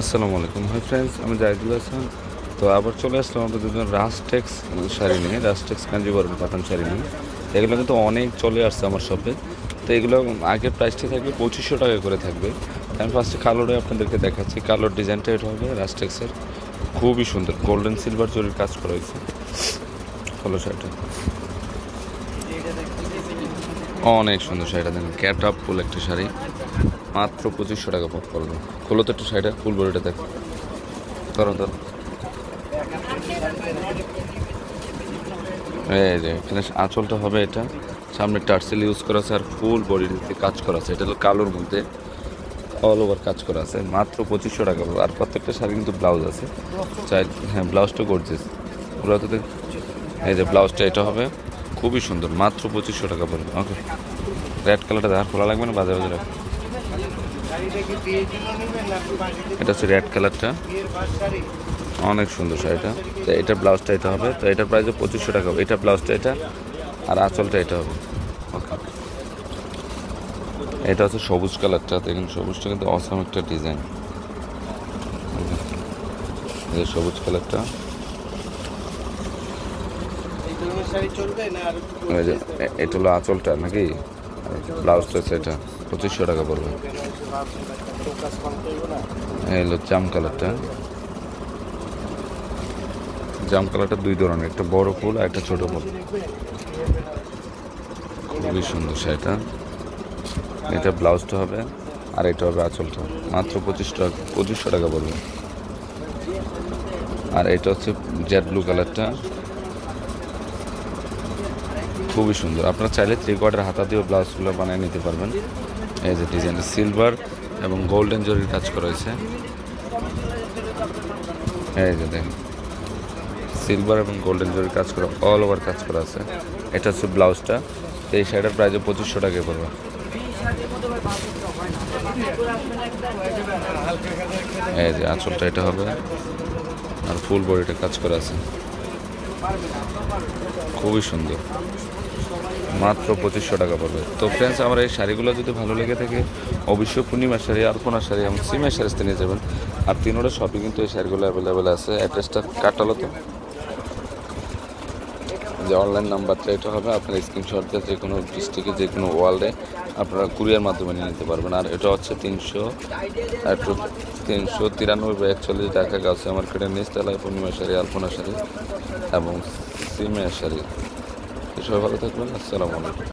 আসসালামু আলাইকুম। Hi friends আমি জাহিদুল হাসান। তো আবার চলে আসলাম আমাদের দুজন রাস্টেক্স শাড়ি নিয়ে রাস্টেক্স কাঞ্জিবরম পাঠান শাড়ি নিয়ে। এগুলো কিন্তু অনেক চলে আসছে আমার শপে তো এগুলো আগের প্রাইসটি থাকবে পঁচিশশো টাকা করে থাকবে। আমি ফার্স্টে কালোরে আপনাদেরকে দেখাচ্ছি। কালোর ডিজাইনটা এটা হবে রাস্টেক্সের খুবই সুন্দর গোল্ডেন সিলভার জরির কাজ করা হয়েছে। হলো শাড়িটা। অনেক সুন্দর শাড়িটা, দেখেন ক্যাট আপ ফুল একটা শাড়ি। মাত্র পঁচিশশো টাকা পথ পড়বে খোলো তো একটু শাড়িটা, ফুল বডিটা দেখ। ধরো ধরো এই যে, এখানে আঁচলটা হবে এটা। সামনে টার্সেল ইউজ করা আছে আর ফুল বডিতে কাজ করা আছে। এটা কালোর মধ্যে অল ওভার কাজ করা আছে। মাত্র পঁচিশশো টাকা পড়বে আর প্রত্যেকটা শাড়ি কিন্তু ব্লাউজ আছে। চাই হ্যাঁ ব্লাউজটা গর্জেস পুরো তো এই যে ব্লাউজটা এটা হবে। খুবই সুন্দর। মাত্র পঁচিশশো টাকা পড়বে ওকে রেড কালারটা দেখার খোলা লাগবে না? বাজারে বাজারে এটা হচ্ছে রেড কালারটা অনেক সুন্দর শাড়িটা। তো এটার ব্লাউজটা এটা হবে। তো এটার প্রাইস পঁচিশশো টাকা হবে। এটা ব্লাউজটা এটা, আর আঁচলটা এটা হবে। ওকে এটা হচ্ছে সবুজ কালারটা দেখুন, সবুজটা কিন্তু অসম একটা ডিজাইন এই সবুজ কালারটা এটা হলো আঁচলটা নাকি? ব্লাউজটা এটা। পঁচিশশো টাকা পড়বে। এই হলো জাম কালারটা। জাম কালারটা দুই ধরনের, একটা বড় ফুল আর একটা ছোট ফুল। খুবই সুন্দর শাড়িটা। এটা ব্লাউজটা হবে আর এটা হবে আঁচলটা। মাত্র পঁচিশ টাকা, পঁচিশশো টাকা পড়বে। আর এটা হচ্ছে জেড ব্লু কালারটা। খুবই সুন্দর। আপনারা চাইলে থ্রি কোয়ার্টার হাতা দিয়েও ব্লাউজগুলো বানিয়ে নিতে পারবেন। এই যে ডিজাইনটা সিলভার এবং গোল্ডেন জরির কাজ করা হয়েছে। এই যে দেখেন সিলভার এবং গোল্ডেন জরির কাজ করা অল ওভার কাজ করা আছে। এটা হচ্ছে ব্লাউজটা। তো এই শাড়িটার প্রাইস পঁচিশশো টাকায় পড়বে। এই যে আঁচলটা এটা হবে। আর ফুল বডিটা কাজ করা আছে। খুবই সুন্দর। মাত্র পঁচিশশো টাকা পড়বে। তো ফ্রেন্ডস আমার এই শাড়িগুলো যদি ভালো লেগে থাকে, অবশ্যই পূর্ণিমার শাড়ি আলপনা শাড়ি এবং সিমের শাড়িতে নিয়ে যাবেন। আর তিনোটা শপে কিন্তু এই শাড়িগুলো অ্যাভেলেবেল আছে। অ্যাড্রেসটা কাটালো তো? যে অনলাইন নাম্বারটা এটা হবে আপনার স্ক্রিনশট দিয়ে যে কোনো ডিস্ট্রিক্টে যে কোনো ওয়ার্ল্ডে আপনারা কুরিয়ার মাধ্যমে নিয়ে নিতে পারবেন। আর এটা হচ্ছে তিনশো একটু তিনশো তিরানব্বই একচল্লিশ টাকা গাছে মার্কেটের নিচতলায় পূর্ণিমা শাড়ি আলপনা শাড়ি এবং সিমের শাড়ি। সবাই ভালো থাকবেন আসসালামু আলাইকুম